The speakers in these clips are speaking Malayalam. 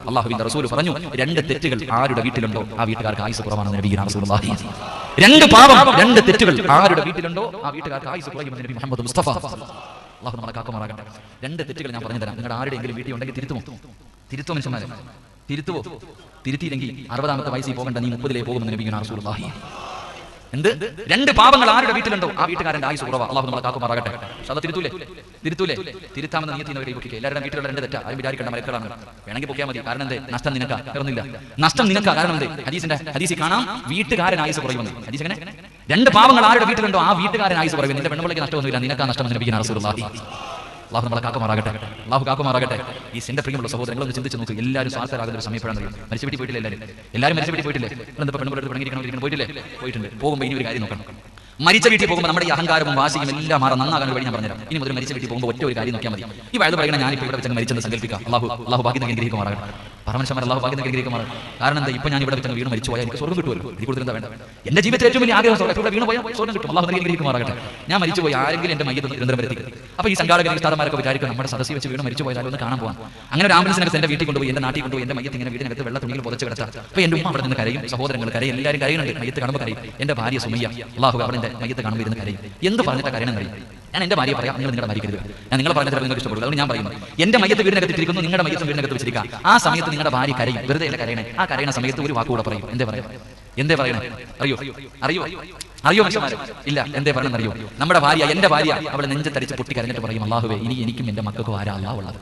അള്ളാഹുവിന്റെ റസൂൽ പറഞ്ഞു രണ്ട് തെറ്റുകൾ ആരുടെ വീട്ടിലുണ്ടോ? ആ വീട്ടുകാർക്ക് ആയുസ് കുറവാണെന്ന് നബി റസൂലുള്ളാഹി രണ്ട് പാപം രണ്ട് തെറ്റുകൾ ആരുടെ വീട്ടിലുണ്ടോ? ആ വീട്ടുകാർക്ക് ആയുസ് കുറയുമെന്ന് നബി മുഹമ്മദ് മുസ്തഫ. അള്ളാഹു നമ്മളെ കാക്കുമാറാകട്ടെ. രണ്ട് തെറ്റുകൾ ഞാൻ പറഞ്ഞു തരാം നിങ്ങളുടെ ആരുടെയെങ്കിലും വീട്ടിൽ ഉണ്ടെങ്കിൽ തിരുത്തുമോ? തിരുത്തോ മനുഷ്യന്മാരെ? തിരുത്തുവോ? തിരുത്തിയില്ലെങ്കിൽ അറുപതാമത്തെ വയസ്സിൽ പോകേണ്ട നീ മുപ്പതിലേ പോകുമെന്ന് നബി റസൂലുള്ളാഹി. എന്ത്? രണ്ട് പാപങ്ങൾ ആരുടെ വീട്ടിലുണ്ടോ? ആ വീട്ടുകാരന്റെ ആയുസ് കുറവാ. അള്ളാഹു നമ്മളെ കാക്കുമാറാകട്ടെ. ശ്രദ്ധ തിരുത്തൂലേ? തിരുത്തൂലേ. തിരുത്താമെന്ന് നീ കൈ പൊക്കിക്കുക എല്ലാവരുടെ വീട്ടിലുള്ള രണ്ട് തെറ്റാ. ആരും വിചാരിക്കേണ്ട മലക്കളാണ് വേണമെങ്കിൽ പൊക്കിയാൽ മതി. കാരണം എന്തേ? നഷ്ടം നിനക്കാ. ഇറന്നില്ല നഷ്ടം നിനക്കാ. കാരണം എന്തേ? ഹദീസിന്റെ ഹദീസിൽ കാണാം വീട്ടുകാരൻ ആയുസ് കുറയുമെന്ന്. ഹദീസ് എങ്ങനെ? രണ്ട് പാപങ്ങൾ ആരുടെ വീട്ടിലുണ്ടോ? ആ വീട്ടുകാരൻ ആയുസ് കുറയുന്നു നിന്റെ പെണ്ണുപിള്ളിക്ക് നഷ്ടമൊന്നുമില്ല. നിനക്കാ നഷ്ടം ലഭിക്കുന്ന അള്ളാഹു നമ്മളെ കാക്കുമാറാകട്ടെ. അള്ളാഹു കാക്കുമാറാകട്ടെ. ഈ എന്റെ പ്രിയമുള്ള സഹോദരങ്ങൾ ഒന്ന് ചിന്തിച്ച് നോക്ക്. എല്ലാവരും സ്വാർത്ഥരാകുന്ന ഒരു സമയപ്പെടാൻ കഴിയും മരിച്ചു വീട്ടിൽ പോയിട്ടില്ല എല്ലാവരും എല്ലാവരും മരിച്ചു വീട്ടിൽ പോയിട്ടില്ലേ? എന്താ പെൺകുട്ടികൾ തുടങ്ങിയിരിക്കണം പോയിട്ടില്ലേ? പോയിട്ടുണ്ട്. പോകുമ്പോൾ ഇനി ഒരു കാര്യം നോക്കണം. മരിച്ച വീട്ടിൽ പോകുമ്പോൾ നമ്മുടെ ഈ അഹങ്കാരവും വാശിയും എല്ലാം മാറാൻ നന്നാകാൻ വഴി ഞാൻ പറഞ്ഞു ഇനി മുതൽ മരിച്ച വീട്ടിൽ പോകുമ്പോൾ ഒറ്റ ഒരു കാര്യം നോക്കിയാൽ മതി. ഈ വയത് പറയുന്ന ഞാൻ ഇപ്പോൾ ഇവിടെ വെച്ച് മരിച്ചെന്ന് സങ്കല്പിക്കാം. അള്ളാഹു അള്ളാഹു ഭാഗ്യം അനുഗ്രഹിക്കുമാറാകട്ടെ. പരമശമൻ അള്ളാഹു ഭാഗ്യം അനുഗ്രഹിക്കുമാറാണ് കാരണം എന്താ ഇപ്പൊ ഞാൻ ഇവിടെ വെച്ച് വീണ് മരിച്ചു പോയാൽ എനിക്ക് സ്വർഗം കിട്ടുമല്ലോ. ഇത് കൂടുതൽ എന്താ വേണ്ട എന്റെ ജീവിതത്തിൽ ഏറ്റവും വലിയ ആഗ്രഹം ഇവിടെ വീണ് പോയാൽ സ്വർഗം കിട്ടും. അള്ളാഹു അനുഗ്രഹിക്കുമാറാകട്ടെ. ഞാൻ മരിച്ചു പോയി ആരെങ്കിലും എന്റെ മയ്യത് നിരന്തരം വരുത്തി അപ്പൊ ഈ സംഘാടക വിസ്താരമാരൊക്കെ വിചാരിക്കും നമ്മുടെ സദസ്സി വെച്ച് വീണ് മരിച്ചു പോയാലും ഒന്ന് കാണാൻ പോകാം അങ്ങനെ ഒരു ആംബുലൻസിനകത്ത് എന്റെ വീട്ടിൽ കൊണ്ടുപോയി എന്റെ നാട്ടിൽ കൊണ്ടുപോയി എന്റെ മയ്യത്ത് ഇങ്ങനെ വീടിനകത്ത് വെള്ള തുണിയിൽ പുതച്ച് കിടത്താം. അപ്പൊ എന്റെ ഉമ്മ അവിടെ നിന്ന് കരയും സഹോദരങ്ങൾ കരയും എല്ലാവരും കരയുന്നുണ്ട്. മയ്യത്ത് കാണുമ്പോൾ കരയും. എന്റെ ഭാര്യ സുമയ്യ അള്ളാഹു അവിടെ എന്റെ മയ്യത്ത് കാണുമ്പോൾ ഇരുന്ന് കരയും. എന്ത് പറഞ്ഞിട്ട് കരയണം കഴിയും ഞാൻ എന്റെ ഭാര്യ പറയാം നിങ്ങൾ നിങ്ങളുടെ ഭാര്യ കരുതുക. ഞാൻ നിങ്ങളെ പറഞ്ഞ നിങ്ങൾക്ക് ഇഷ്ടപ്പെടും. അതുകൊണ്ട് ഞാൻ പറയുന്നു എന്റെ മയ്യത്ത് വീടിനകത്തിരിക്കുന്നു നിങ്ങളുടെ മയ്യത്ത് വീടിനകത്ത് വെച്ചിരിക്കുക. ആ സമയത്ത് നിങ്ങളുടെ ഭാര്യ കരയും. വെറുതെ എന്റെ കരയണേ? ആ കരയണ സമയത്ത് ഒരു വാക്കുകൂടെ പറയും. എന്തേ പറയാം? എന്തേ പറയണേ? അറിയോ? അറിയോ? അറിയോ മനുഷ്യന്മാരെ? ഇല്ല എന്തേ അറിയോ? നമ്മുടെ ഭാര്യ എന്റെ ഭാര്യ അവളെ നെഞ്ചത്തടിച്ച് പൊട്ടി കരഞ്ഞിട്ട് പറയും അള്ളാഹുവേ ഇനി എനിക്കും എന്റെ മക്കൾക്കും ആരാ അല്ലാ ഉള്ളത്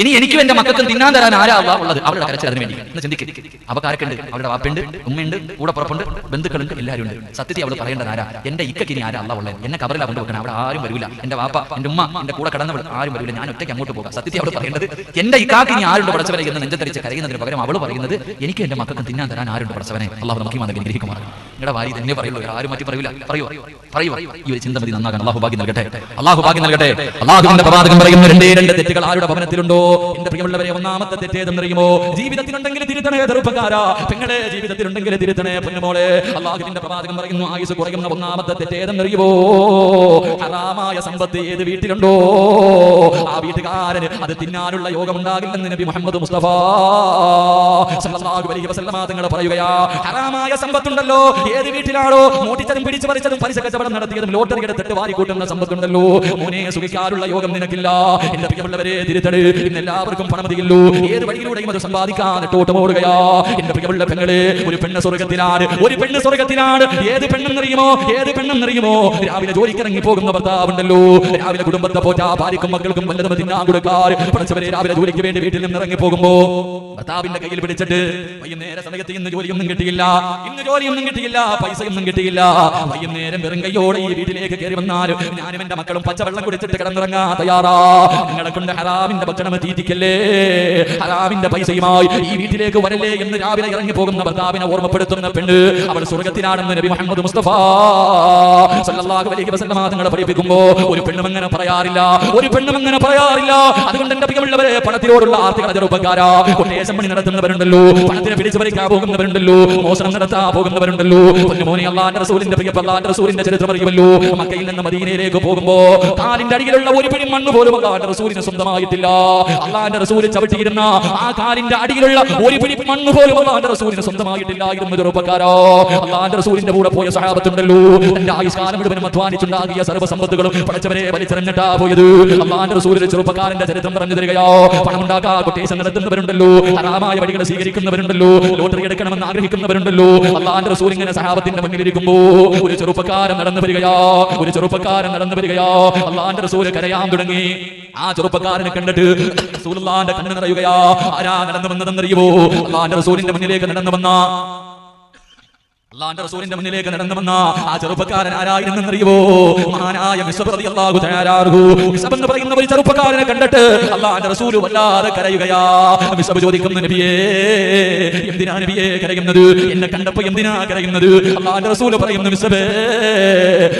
ഇനി എനിക്കും എന്റെ മക്കൾക്കും തിന്നാൻ തരാൻ ആരാ അള്ളാ ഉള്ളത്? അവരുടെ കരച്ചിൽ അതിന് വേണ്ടി. എന്ന് ചിന്തിക്കും. അവക്കാരക്കുണ്ട് അവരുടെ വാപ്പുണ്ട് ഉമ്മയുണ്ട് കൂടെ പുറപ്പുണ്ട് ബന്ധുക്കളുണ്ട് എല്ലാവരും ഉണ്ട്. സത്യത്തിൽ അവൾ പറയേണ്ടത് ആരാ? എന്റെ ഇക്കക്ക് ഇനി ആരാ ഉള്ളത്? എന്നെ കബറിലാ കൊണ്ടുവെക്കണം. അവിടെ ആരും വരില്ല എന്റെ വാപ്പ എന്റെ ഉമ്മ എന്റെ കൂടെ കടന്നവൾ ആരും വരില്ല ഞാൻ ഒറ്റയ്ക്ക് അങ്ങോട്ട് പോകാം. സത്യത്തിൽ അവൾ പറയേണ്ടത് എന്റെ ഇക്കാക്ക് ഇനി ആരുണ്ട് പടച്ചവനെ എന്ന് നെഞ്ചത്തരിച്ച് കരയുന്നതിന് പകരം അവൾ പറയുന്നത് എനിക്ക് എന്റെ മക്കൾക്കും തിന്നാൻ തരാൻ ആരുണ്ട് പടച്ചവനെ? അള്ളാഹു നമുക്ക് മതി ഗ്രഹിക്കുമാർ നിങ്ങളുടെ ഭാര്യ തന്നെ പറയുള്ളൂ. ആരും മറ്റു പറയൂല. പറയൂ. പറയൂ. ഈ ഒരു ചിന്ത മതി നന്നാകാൻ. അള്ളാഹു ഭാഗ്യം നൽകട്ടെ. അള്ളാഹു ഭാഗ്യം നൽകട്ടെ. അള്ളാഹുവിന്റെ പ്രവാചകൻ പറയുന്ന രണ്ടേ രണ്ട് തെറ്റുകൾ ആരുടെ ഭവനത്തിലുണ്ടോ? എന്റെ പ്രിയമുള്ളവരെ ഒന്നാമത്തെ തെറ്റേതെന്നറിയുമോ ജീവിതത്തിനുണ്ടെങ്കിൽ തിരുത്തണേ ചെറുപ്പക്കാരാ. പെങ്ങളെ ജീവിതത്തിലുണ്ടെങ്കിൽ തിരുത്തണേ പൊന്നുമോളെ. അള്ളാഹുവിന്റെ പ്രവാചകൻ പറയുന്നു ആയുസ് കുറയുന്ന ഒന്നാമത്തെ തെറ്റേതെന്നറിയുമോ ഹറാമായ സമ്പത്ത് ഏത് വീട്ടിലുണ്ടോ? ആ വീട്ടുകാരന് അത് തിന്നാനുള്ള യോഗം ഉണ്ടാകില്ലെന്ന് നബി മുഹമ്മദ് മുസ്തഫ സല്ലല്ലാഹു അലൈഹി വസല്ലമ തങ്ങൾ പറയുകയാ ഹറാമായ സമ്പത്തുണ്ടല്ലോ. ഏത് വീട്ടിലാണോ? മോട്ടിച്ചതും പിടിച്ചു പറിച്ചതും പലിശ കച്ചവടം നടത്തിയതും ലോട്ടറി എടുത്തിട്ട് വാരി കൂട്ടുന്ന സമ്പത്തുണ്ടല്ലോ. മോനെ സുഖിക്കാനുള്ള യോഗം നിനക്കില്ല. എന്റെ പ്രിയമുള്ളവരെ തിരുത്തട് ഇന്ന് എല്ലാവർക്കും പണമതിയല്ലോ ഏത് വഴിയിലൂടെയും അത് സമ്പാദിക്കാൻ നെട്ടോട്ടമോടുകയാ എന്റെ പ്രിയമുള്ള പെങ്ങളെ ഒരു പെണ്ണ് സ്വർഗത്തിലാണ് ഒരു പെണ്ണ് സ്വർഗത്തിലാണ് ഏത് പെണ്ണെന്നറിയുമോ? ഏത് പെണ്ണെന്നറിയുമോ? രാവിലെ ജോലിക്കിറങ്ങി പോകുന്ന ഭർത്താവുണ്ടല്ലോ. രാവിലെ കുടുംബത്തെ പോറ്റാ. ഭാര്യക്കും മക്കൾക്കും വല്ലതും തിന്നാൻ കൊടുക്കാർ പഠിച്ചവരെ രാവിലെ ജോലിക്ക് വേണ്ടി വീട്ടിൽ നിന്ന് ഇറങ്ങി പോകുമ്പോ ഭർത്താവിന്റെ കയ്യിൽ പിടിച്ചിട്ട് വൈകുന്നേര സമയത്ത് ഇന്ന് ജോലിയൊന്നും കിട്ടിയില്ല. ഇന്ന് ജോലിയൊന്നും കിട്ടിയില്ല. പൈസയൊന്നും കിട്ടിയില്ല. വൈകുന്നേരം വെറും കയ്യോടെ ഈ വീട്ടിലേക്ക് കയറി വന്നാൽ ഞാനും എന്റെ മക്കളും പച്ചവെള്ളം കുടിച്ചിട്ട് കിടന്നിറങ്ങാ തയ്യാറാ. നിങ്ങളെ കൊണ്ട് ഹറാമിന്റെ ഭക്ഷണം തീറ്റിക്കല്ലേ ഹറാമിന്റെ പൈസയുമായി ഈ വീട്ടിലേക്ക് വരല്ലേ എന്ന് രാവിലെ ഇറങ്ങി പോകുന്ന ഭർത്താവിനെ ഓർമ്മപ്പെടുത്തുന്ന പെണ്ണ് അവൾ സ്വർഗത്തിലാണെന്ന് നബി മുഹമ്മദ് മുസ്തഫ സല്ലല്ലാഹു അലൈഹി വസല്ലമ തങ്ങളെ പഠിപ്പിക്കുമ്പോ ഒരു പെണ്ണും അങ്ങനെ പറയാറില്ല ഒരു പെണ്ണും അങ്ങനെ പറയാറില്ല. അതുകൊണ്ട് എന്റെ പ്രിയമുള്ളവരെ പണത്തിനോടുള്ള ആർത്തികള ചെറുപ്പക്കാരാ കൊട്ടേശം പണി നടത്തുന്നവരുണ്ടല്ലോ പണത്തിനെ പിടിച്ചു പറിക്കാൻ പോകുന്നവരുണ്ടല്ലോ മോഷണം നടത്താൻ പോകുന്നവരുണ്ടല്ലോ. പൊന്നുമോനെ അള്ളാന്റെ റസൂലിന്റെ പ്രിയപ്പെട്ട അള്ളാന്റെ റസൂലിന്റെ ചരിത്രം അറിയുമല്ലോ. മക്കയിൽ നിന്ന് മദീനയിലേക്ക് പോകുമ്പോ കാലിന്റെ അടിയിലുള്ള ഒരു പിടി മണ്ണ് പോലും അള്ളാന്റെ റസൂലിന് സ്വന്തമായിട്ടില്ല. അള്ളാന്റെ റസൂൽ ചവിട്ടിയിരുന്ന ആ കാലിന്റെ അടിയിലുള്ള ഒരു പിടി മണ്ണ് പോലും അള്ളാന്റെ റസൂലിന് സ്വന്തമായിട്ടില്ലായിരുന്നു ചെറുപ്പക്കാരോ? അള്ളാന്റെ റസൂലിന്റെ കൂടെ പോയ സഹാബത്തുണ്ടല്ലോ. തന്റെ ആയുഷ്കാലം മുഴുവനും അധ്വാനിച്ചുണ്ടാകിയ സർവസമ്പത്തുകളും പഠിച്ചവരെ വലിച്ചെറിഞ്ഞിട്ടാ പോയത്. അള്ളാന്റെ റസൂലിന്റെ ചെറുപ്പക്കാരന്റെ ചരിത്രം പറഞ്ഞു തരികയോ പണമുണ്ടാക്കാ കൊട്ടേഷൻ നടത്തുന്നവരുണ്ടല്ലോ. ഹറാമായ വഴികൾ സ്വീകരിക്കുന്നവരുണ്ടല്ലോ. ലോട്ടറി എടുക്കണമെന്ന് ആഗ്രഹിക്കുന്നവരുണ്ടല്ലോ. അള്ളാന്റെ റസൂൽ ഇങ്ങനെ സഹാബത്തിന്റെ മുന്നിലിരിക്കുമ്പോ ഒരു ചെറുപ്പക്കാരൻ നടന്നു വരികയോ? ഒരു ചെറുപ്പക്കാരൻ നടന്നു വരികയോ? അള്ളാന്റെ റസൂൽ കരയാൻ തുടങ്ങി. ആ ചെറുപ്പക്കാരനെ കണ്ടിട്ട് റസൂലുള്ളാന്റെ കണ്ണ് നിറയുകയാ. ആരാ നടന്നു വന്നതെന്നറിയുമോ? അള്ളാന്റെ റസൂലിന്റെ മുന്നിലേക്ക് നടന്നു വന്ന. അള്ളാന്റെ റസൂലിന്റെ മുന്നിലേക്ക് നടന്നു വന്ന ആ ചെറുപ്പക്കാരൻ ആരായിരുന്നെന്നറിയുമോ മഹാനായ അൻഹു. മിസ്ബ് എന്ന് പറയുന്ന ഒരു ചെറുപ്പക്കാരനെ കണ്ടിട്ട് അള്ളാന്റെ റസൂൽ വല്ലാതെ കരയുകയാ. മിസ്ബ് ചോദിക്കുന്നു നബിയേ എന്തിനാ നബിയേ കരയുന്നത്? എന്നെ കണ്ടപ്പോ എന്തിനാ കരയുന്നത്? അള്ളാന്റെ റസൂൽ പറയുന്നു മിസ്ബേ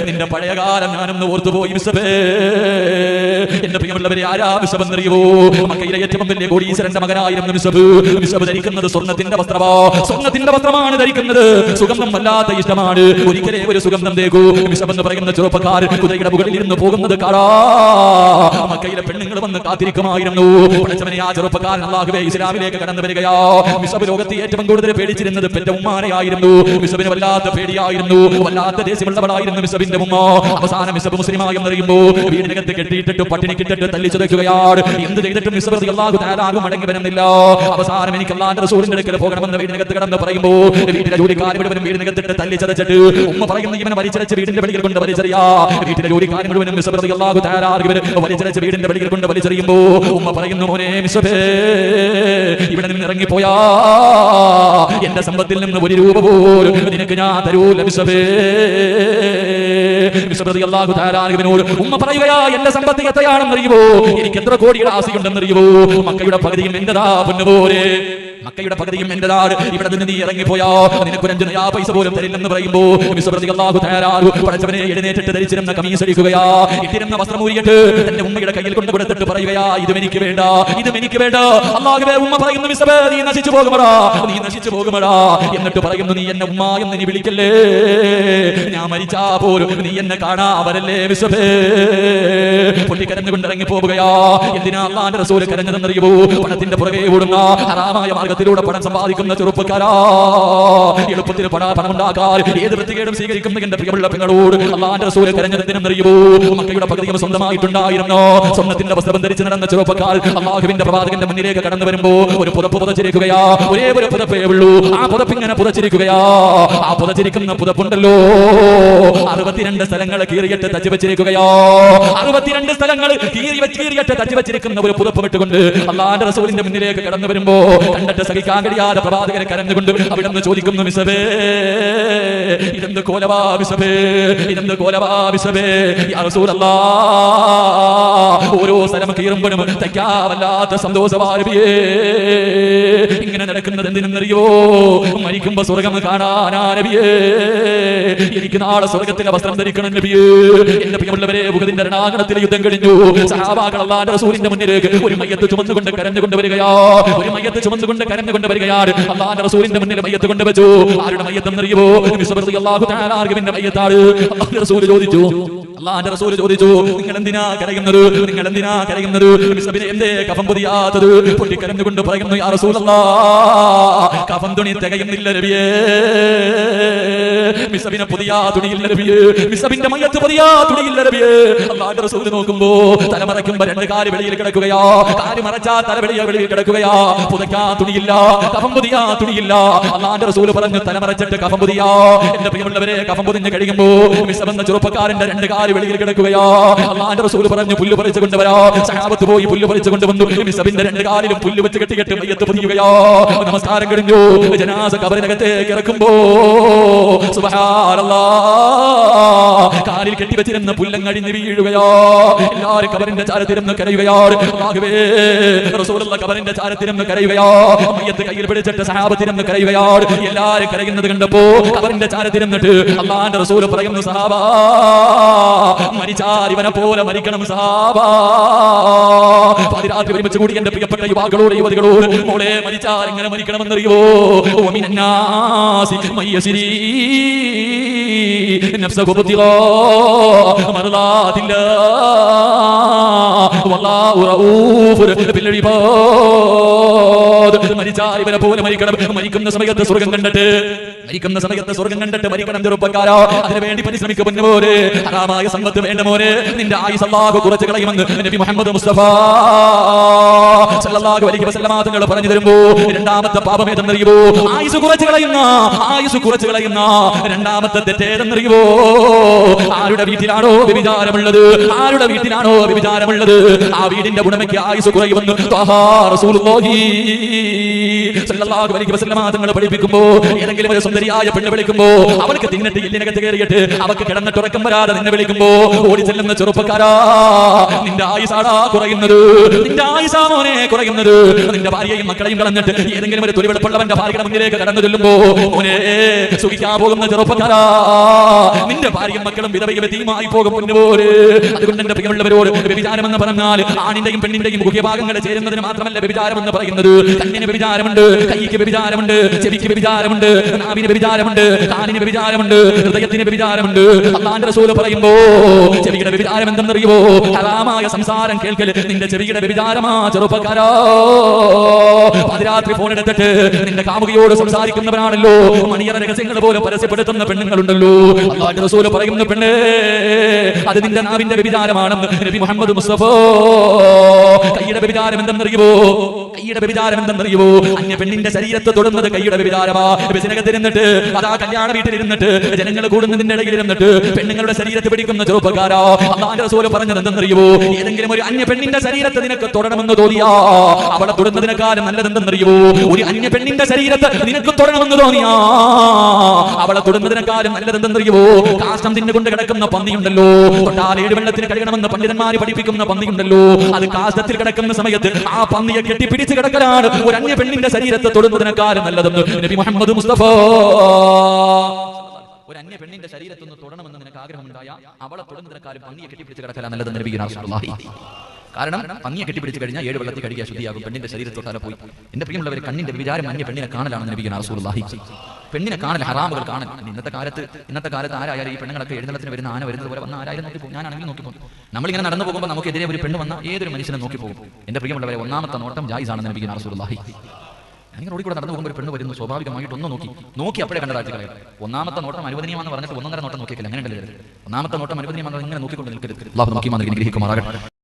നിന്റെ പഴയ കാലം ഞാനൊന്ന് ഓർത്തുപോയി മിസ്ബേ എന്റെ പ്രിയമുള്ളവരെ ആരാ എന്ന് എന്നറിയുമോ മക്കയിലെ ഏറ്റവും വലിയ കോടീശ്വരന്റെ മകനായിരുന്നു മിസ്ബ് മിസ്ബ് ധരിക്കുന്നത് സ്വർണത്തിന്റെ വസ്ത്രമോ സ്വർണത്തിന്റെ വസ്ത്രമാണ് ധരിക്കുന്നത്. സുഗന്ധം വല്ലാത്ത ഇഷ്ടമാണ്. ഒരിക്കലേ ഒരു സുഗന്ധം തേകൂ വിഷമെന്ന് പറയുന്ന ചെറുപ്പക്കാർ കുതിരയുടെ മുകളിൽ ഇരുന്ന് പോകുന്നത് കാണാ. മക്കയിലെ പെണ്ണുങ്ങൾ വന്ന് കാത്തിരിക്കുമായിരുന്നു. ആ ചെറുപ്പക്കാരൻ ഇസ്ലാമിലേക്ക് കടന്നു വരികയാ. വിശബ് ലോകത്ത് ഏറ്റവും കൂടുതൽ പേടിച്ചിരുന്നത് പെറ്റ ഉമ്മാനെയായിരുന്നു. വിശബിന് വല്ലാത്ത പേടിയായിരുന്നു. വല്ലാത്ത ദേശമുള്ളവളായിരുന്നു മിസബിന്റെ ഉമ്മ. അവസാനം മിസബ് മുസ്ലിമായി എന്നറിയുമ്പോ വീടിനകത്ത് കെട്ടിയിട്ടിട്ട് പട്ടിണി കിട്ടിട്ട് തല്ലിച്ചു വെക്കുകയാണ്. എന്ത് ചെയ്തിട്ടും മിസബ് അള്ളാഹു താലാകും മടങ്ങി വരുന്നില്ല. അവസാനം എനിക്ക് അള്ളാന്റെ റസൂലിന്റെ അടുക്കൽ പോകണമെന്ന് വീടിനകത്ത് കടന്ന് പറയുമ്പോൾ വീട്ടിലെ ജോലിക്കാർ മുഴുവനും വീടിനകത്തിട്ട് തല്ലിച്ചതച്ചിട്ട് ഉമ്മ പറയുന്ന ഇവനെ വലിച്ചരച്ച് വീടിന്റെ പടികൾ കൊണ്ട് വലിച്ചെറിയാ. വീട്ടിലെ ജോലിക്കാർ മുഴുവനും വിശബ് അള്ളാഹു താലാകും വലിച്ചരച്ച് വീടിന്റെ പടികൾ കൊണ്ട് വലിച്ചെറിയുമ്പോ ഉമ്മ പറയുന്നു മോനെ മിസ്ബേ ഇവിടെ നിന്ന് ഇറങ്ങിപ്പോയാ. എന്റെ സമ്പത്തിൽ നിന്ന് ഒരു രൂപ പോലും നിനക്ക് ഞാൻ തരൂല താലാകുവിനോട് ഉമ്മ പറയുകയാ എന്റെ സമ്പത്ത് എത്രയാണെന്ന് അറിയുമോ എനിക്ക് എത്ര കോടിയുടെ ആശയുണ്ടെന്ന് അറിയുമോ മക്കയുടെ പകുതിയും എന്റെതാ പൊന്നുപോലെ. മക്കയുടെ പകുതിയും എന്റെതാണ് ഇവിടെ നിന്ന് നീ ഇറങ്ങിപ്പോയാ. നിനക്ക് അഞ്ച് നയാ പൈസ പോലും തരില്ലെന്ന് പറയുമ്പോ അള്ളാഹു തയ്യാറാകു പഠിച്ചവനെ എഴുന്നേറ്റിട്ട് ധരിച്ചിരുന്ന കമീസ് അടിക്കുകയാ. ഇട്ടിരുന്ന വസ്ത്രം ഊരിയിട്ട് തന്റെ ഉമ്മയുടെ കയ്യിൽ കൊണ്ട് കൊടുത്തിട്ട് പറയുകയാ ഇതും എനിക്ക് വേണ്ട ഇതും എനിക്ക് വേണ്ട. അള്ളാഹുവേ ഉമ്മ പറയുന്നു മിസ്ബേ നീ നശിച്ചു പോകുമടാ നീ നശിച്ചു പോകുമടാ. എന്നിട്ട് പറയുന്നു നീ എന്നെ ഉമ്മ എന്ന് നീ വിളിക്കല്ലേ? ഞാൻ മരിച്ചാ പോലും നീ എന്നെ കാണാ അവരല്ലേ മിസ്ബേ പൊട്ടിക്കരഞ്ഞുകൊണ്ട് ഇറങ്ങി പോവുകയാ എന്തിനാ അള്ളാന്റെ റസൂൽ കരഞ്ഞതെന്നറിയുമോ പണത്തിന്റെ പുറകെ ഓടുന്ന ഹറാമായ മാർഗത്തിലൂടെ പണം സമ്പാദിക്കുന്ന ചെറുപ്പക്കാരാ. എളുപ്പത്തിൽ പണ പണം ഉണ്ടാക്കാൻ ഏത് വൃത്തികേടും സ്വീകരിക്കുന്ന എന്റെ പ്രിയമുള്ള പെങ്ങളോട്. അള്ളാന്റെ തെരഞ്ഞെടുത്തിനും കരഞ്ഞതെന്തിനെന്നറിയുമോ മക്കയുടെ പകുതിയും സ്വന്തമായിട്ടുണ്ടായിരുന്നോ. സ്വർണത്തിന്റെ വസ്ത്രം ധരിച്ച് നടന്ന ചെറുപ്പക്കാർ അള്ളാഹുവിന്റെ പ്രവാചകന്റെ മുന്നിലേക്ക് കടന്നു വരുമ്പോ ഒരു പുതപ്പ് പുതച്ചിരിക്കുകയാ. ഒരേ ഒരു പുതപ്പേ ഉള്ളൂ. ആ പുതപ്പ് ഇങ്ങനെ പുതച്ചിരിക്കുകയാ. ആ പുതച്ചിരിക്കുന്ന പുതപ്പുണ്ടല്ലോ. അറുപത്തിരണ്ട് സ്ഥലങ്ങൾ കീറിയിട്ട് തച്ചു വെച്ചിരിക്കുകയോ. അറുപത്തിരണ്ട് സ്ഥലങ്ങൾ കീറി കീറിയിട്ട് തച്ചു വെച്ചിരിക്കുന്ന ഒരു പുതപ്പ് വിട്ടുകൊണ്ട് അള്ളാന്റെ റസൂലിന്റെ മുന്നിലേക്ക് കടന്നു വരുമ്പോ കണ്ടിട്ട് സഹിക്കാൻ കഴിയാതെ പ്രവാചകനെ കരഞ്ഞുകൊണ്ട് അവിടെ നിന്ന് ചോദിക്കുന്നു മിസബേ ഇതെന്ത് കോലവാ മിസബേ ഇതെന്ത് കോലവാ മിസബേ ഓരോ സ്ഥലം കീറുമ്പോഴും തയ്ക്കാവല്ലാത്ത സന്തോഷമാരബിയേ നടക്കുന്നത് എന്തിനെന്നറിയോ മരിക്കുമ്പോ സ്വർഗം കാണാനാരബിയേ എനിക്ക് നാളെ സ്വർഗത്തിലെ വസ്ത്രം ധരിക്കണം നബിയേ. എന്റെ പ്രിയമുള്ളവരെ മുഖത്തിന്റെ രണാകണത്തിലെ യുദ്ധം കഴിഞ്ഞു. സഹാബാക്കൾ റസൂലിന്റെ മുന്നിലേക്ക് ഒരു മയ്യത്ത് ചുമന്നുകൊണ്ട് കരഞ്ഞുകൊണ്ട് വരികയാ. ഒരു മയ്യത്ത് ചുമന്നുകൊണ്ട് കരഞ്ഞുകൊണ്ട് വരികയാണ്. അള്ളാന്റെ റസൂലിന്റെ മുന്നിൽ മയ്യത്ത് കൊണ്ട് വെച്ചു. ആരുടെ മയ്യത്തെന്നറിയോ അള്ളാഹു താലാർഗവിന്റെ മയ്യത്താണ്. റസൂൽ ചോദിച്ചു. എന്തേ കഫം പറയുന്നു കഫം തുണി മിസബിനെ തുണിയില്ല മിസബിന്റെ തുണിയില്ല നോക്കുമ്പോ തലമറയ്ക്കുമ്പോ രണ്ട് കാൽ വെളിയിൽ കിടക്കുകയാ. കാൽ മറച്ചാ തല വെളിയ വെളിയിൽ കിടക്കുകയാ. പുതയ്ക്കാ തുണിയില്ല കഫം പുതിയ തുണിയില്ല. അള്ളാന്റെ റസൂൽ പറഞ്ഞു തലമറച്ചിട്ട് കഫം പുതിയ. എന്റെ പ്രിയമുള്ളവരെ കഫം പുതിഞ്ഞ് കഴിയുമ്പോ മിസബെന്ന ചെറുപ്പക്കാരന്റെ രണ്ട് കാൽ വെളിയിൽ കിടക്കുകയോ? അള്ളാന്റെ റസൂൽ പറഞ്ഞു പുല്ല് പറിച്ചു കൊണ്ടുവരാ. സഹാബത്ത് പോയി പുല്ല് പറിച്ചു കൊണ്ടുവന്നു. മിസബിന്റെ രണ്ട് കാലിലും പുല്ല് വെച്ച് കെട്ടി മയ്യത്ത് പൊതിയുകയോ. നമസ്കാരം കഴിഞ്ഞു. ജനാസ കബറിനകത്തേക്ക് ഇറക്കുമ്പോ സുബ്ഹാനല്ലാ. കാലിൽ കെട്ടിവെച്ചിരുന്ന പുല്ലം വീഴുകയോ. എല്ലാവരും കബറിന്റെ ചാരത്തിരുന്ന് കരയുകയോ. കബറിന്റെ ചാരത്തിരുന്ന് കരയുകയോ. മയ്യത്ത് കയ്യിൽ പിടിച്ചിട്ട് സഹാബത്തിരുന്ന് കരയുകയോ. എല്ലാവരും കരയുന്നത് കണ്ടപ്പോ കബറിന്റെ ചാരത്തിരുന്നിട്ട് അള്ളാന്റെ റസൂൽ പറയുന്നു സഹാബ മരിച്ചാൽ ഇവനെ പോലെ മരിക്കണം സഹാബ. പതിരാത്രി ഒരുമിച്ച് കൂടി എന്റെ പ്രിയപ്പെട്ട യുവാക്കളോട് യുവതികളോട് മോളെ മരിച്ചാൽ ഇങ്ങനെ മരിക്കണമെന്നറിയോ ഒമിനാസി മയ്യസിരി നഫ്സ മറന്നാതില്ല മരിച്ചാൽ ഇവനെ പോലെ മരിക്കണം. മരിക്കുന്ന സമയത്ത് സ്വർഗം കണ്ടിട്ട് മരിക്കുന്ന സമയത്ത് സ്വർഗം കണ്ടിട്ട് മരിക്കണം ചെറുപ്പക്കാരോ അതിനുവേണ്ടി പരിശ്രമിക്ക പൊന്നുമോര് ഹറാമായ സമ്പത്ത് വേണ്ട മോര് നിന്റെ ആയുസ് അല്ലാഹു കുറച്ച് നബി മുഹമ്മദ് മുസ്തഫ സല്ലല്ലാഹു അലൈഹി വസല്ലമ തങ്ങൾ പറഞ്ഞു തരുമ്പോ രണ്ടാമത്തെ പാപം ഏതെന്നറിയുമോ ആയുസ് കുറച്ച് കളയുന്ന ആയുസ് കുറച്ച് കളയുന്ന രണ്ടാമത്തെ തെറ്റേതെന്നറിയുമോ ആരുടെ വീട്ടിലാണോ വ്യഭിചാരമുള്ളത്? ആരുടെ വീട്ടിലാണോ വ്യഭിചാരമുള്ളത്? ആ വീടിന്റെ ഉടമയ്ക്ക് ആയുസ് കുറയുമെന്ന് ത്വഹാ റസൂലുള്ളാഹി സല്ലല്ലാഹു അലൈഹി വസല്ലമ തങ്ങൾ പഠിപ്പിക്കുമ്പോ ഏതെങ്കിലും ഒരു സുന്ദരിയായ പെണ്ണ് വിളിക്കുമ്പോ അവൾക്ക് തിന്നിട്ട് ഇല്ലിനകത്ത് കയറിയിട്ട് അവൾക്ക് കിടന്നിട്ട് ഉറക്കം വരാതെ നിന്നെ വിളിക്കുമ്പോ ഓടി ചെല്ലുന്ന ചെറുപ്പക്കാരാ നിന്റെ ആയുസാടാ കുറയുന്നത്. നിന്റെ ആയുസാ മോനെ കുറയുന്നത്. നിന്റെ ഭാര്യയും മക്കളെയും കളഞ്ഞിട്ട് ഏതെങ്കിലും ഒരു തുരുവെടുപ്പുള്ളവന്റെ ഭാര്യയുടെ മുന്നിലേക്ക് കടന്നു ചെല്ലുമ്പോ സുഖിക്കാൻ പോകുന്ന ചെറുപ്പക്കാരാ നിന്റെ ഭാര്യയും മക്കളും വിധവയും തീമായി പോകും മുന്നുപോലെ അതുകൊണ്ട് എന്റെ പ്രിയമുള്ളവരോട് വ്യഭിചാരം എന്ന് പറഞ്ഞാൽ ആണിന്റെയും പെണ്ണിന്റെയും മുഖ്യഭാഗങ്ങൾ ചേരുന്നതിന് മാത്രമല്ല വ്യഭിചാരം എന്ന് പറയുന്നത്. കണ്ണിന് വ്യഭിചാരമുണ്ട് കൈക്ക് വ്യഭിചാരമുണ്ട് ചെവിക്ക് വ്യഭിചാരമുണ്ട് നാവിന് വ്യഭിചാരമുണ്ട് കാലിന് വ്യഭിചാരമുണ്ട് ഹൃദയത്തിന് വ്യഭിചാരമുണ്ട്. അള്ളാന്റെ റസൂൽ പറയുമ്പോ ചെവിയുടെ വ്യഭിചാരം എന്തെന്നറിയുമോ ഹറാമായ സംസാരം കേൾക്കൽ നിന്റെ ചെവിയുടെ വ്യഭിചാരമാ ചെറുപ്പക്കാരോ. അതിരാത്രി ഫോൺ എടുത്തിട്ട് നിന്റെ കാമുകിയോട് സംസാരിക്കുന്നവരാണല്ലോ മണിയറ രഹസ്യങ്ങൾ പോലെ പരസ്യപ്പെടുത്തുന്ന പെണ്ണുങ്ങളുണ്ടല്ലോ. അള്ളാന്റെ റസൂൽ പറയുന്ന പെണ്ണ് അത് നിന്റെ നാവിന്റെ വ്യഭിചാരമാണെന്ന് നബി മുഹമ്മദ് മുസ്തഫോ കൈയുടെ വ്യഭിചാരം എന്തെന്നറിയുമോ? കൈയുടെ വ്യഭിചാരം എന്തെന്നറിയുമോ അന്യ പെണ്ണിന്റെ ശരീരത്തെ തൊടുന്നത് കൈയുടെ വ്യഭിചാരമാ. ബസിനകത്തിരുന്നിട്ട് അതാ കല്യാണ വീട്ടിലിരുന്നിട്ട് ജനങ്ങൾ കൂടുന്നതിന്റെ ഇടയിൽ ഇരുന്നിട്ട് പെണ്ണുങ്ങളുടെ ശരീരത്തെ പിടിക്കുന്ന ചെറുപ്പക്കാരാ. അള്ളാന്റെ റസൂൽ പറഞ്ഞത് എന്തെന്നറിയുമോ ഏതെങ്കിലും ഒരു അന്യ പെണ്ണിന്റെ ശരീരത്തെ നിനക്ക് തൊടണമെന്ന് തോന്നിയാ. അവളെ തൊടുന്നതിനെക്കാളും നല്ലതെന്തെന്നറിയുമോ ഒരു അന്യ പെണ്ണിന്റെ ശരീരത്തെ നിനക്ക് തൊടണമെന്ന് തോന്നിയാ. അവളെ തൊടുന്നതിനെക്കാളും നല്ലതെന്തെന്നറിയുമോ കാഷ്ടം തിന്നുകൊണ്ട് കിടക്കുന്ന പന്നിയുണ്ടല്ലോ. തൊട്ടാൽ ഏഴ് വെള്ളത്തിന് കഴുകണമെന്ന് പണ്ഡിതന്മാര് പഠിപ്പിക്കുന്ന പന്നിയുണ്ടല്ലോ. അത് കാഷ്ടത്തിൽ കിടക്കുന്ന സമയത്ത് ആ പന്നിയെ കെട്ടിപ്പിടിച്ച് കിടക്കലാണ്. ഒരു അന്യ പെണ്ണിന്റെ ശരീരത്തെ തൊടുന്നതിനെക്കാളും നല്ലതെന്ന് നബി മുഹമ്മദ് മുസ്തഫ. ഒരു അന്യ പെണ്ണിന്റെ ശരീരത്തൊന്ന് തൊടണമെന്ന് നിനക്ക് ആഗ്രഹമുണ്ടായ അവളെ തൊടുന്നതിനെക്കാളും പന്നിയെ കെട്ടിപ്പിടിച്ച് കിടക്കാൻ നല്ലതെന്ന് നബി കാരണം പന്നിയെ കെട്ടിപ്പിടിച്ച് കഴിഞ്ഞാൽ ഏഴ് വെള്ളത്തിൽ കഴുകിയ ശുദ്ധിയാകും. പെണ്ണിന്റെ ശരീരത്തിൽ തൊട്ടാലെ പോയി. എന്റെ പ്രിയമുള്ളവർ കണ്ണിന്റെ വിചാരം അന്യ പെണ്ണിനെ കാണലാണ് ലഭിക്കുന്ന റസൂലുള്ളാഹി. പെണ്ണിനെ കാണൽ ഹറാമുകൾ കാണൽ. ഇന്നത്തെ കാലത്ത് ഇന്നത്തെ കാലത്ത് ആരായാലും ഈ പെണ്ണുങ്ങളൊക്കെ എഴുന്നള്ളത്തിന് വരുന്ന ആന വരുന്നത് പോലെ വന്ന ആരായാലും നോക്കി പോകും ഞാനാണെങ്കിൽ നോക്കി പോകും നമ്മളിങ്ങനെ നടന്നു പോകുമ്പോൾ നമുക്കെതിരെ ഒരു പെണ്ണ് വന്ന ഏതൊരു മനുഷ്യനെ നോക്കി പോകും എന്റെ പ്രിയമുള്ളവരെ ഒന്നാമത്തെ നോട്ടം ജായിസാണെന്ന് ലഭിക്കുന്ന റസൂലുള്ളാഹി. അങ്ങനെ റോഡിൽ കൂടെ നടന്നു പോകുമ്പോൾ ഒരു പെണ്ണ് വരുന്നു സ്വാഭാവികമായിട്ട് ഒന്ന് നോക്കി. നോക്കി അപ്പോഴേ കണ്ട താഴ്ച കളയാം. ഒന്നാമത്തെ നോട്ടം അനുവദനീയമാണെന്ന് പറഞ്ഞിട്ട് ഒന്നര നോട്ടം നോക്കിയില്ല അങ്ങനെ കണ്ടത് ഒന്നാമത്തെ നോട്ടം അനുവദനീയമാണെന്ന് ഇങ്ങനെ നോക്കിക്കൊണ്ട് നിൽക്കരുത്. നോക്കി മാറി ഗ്രഹിക്കുമാറാകട്ടെ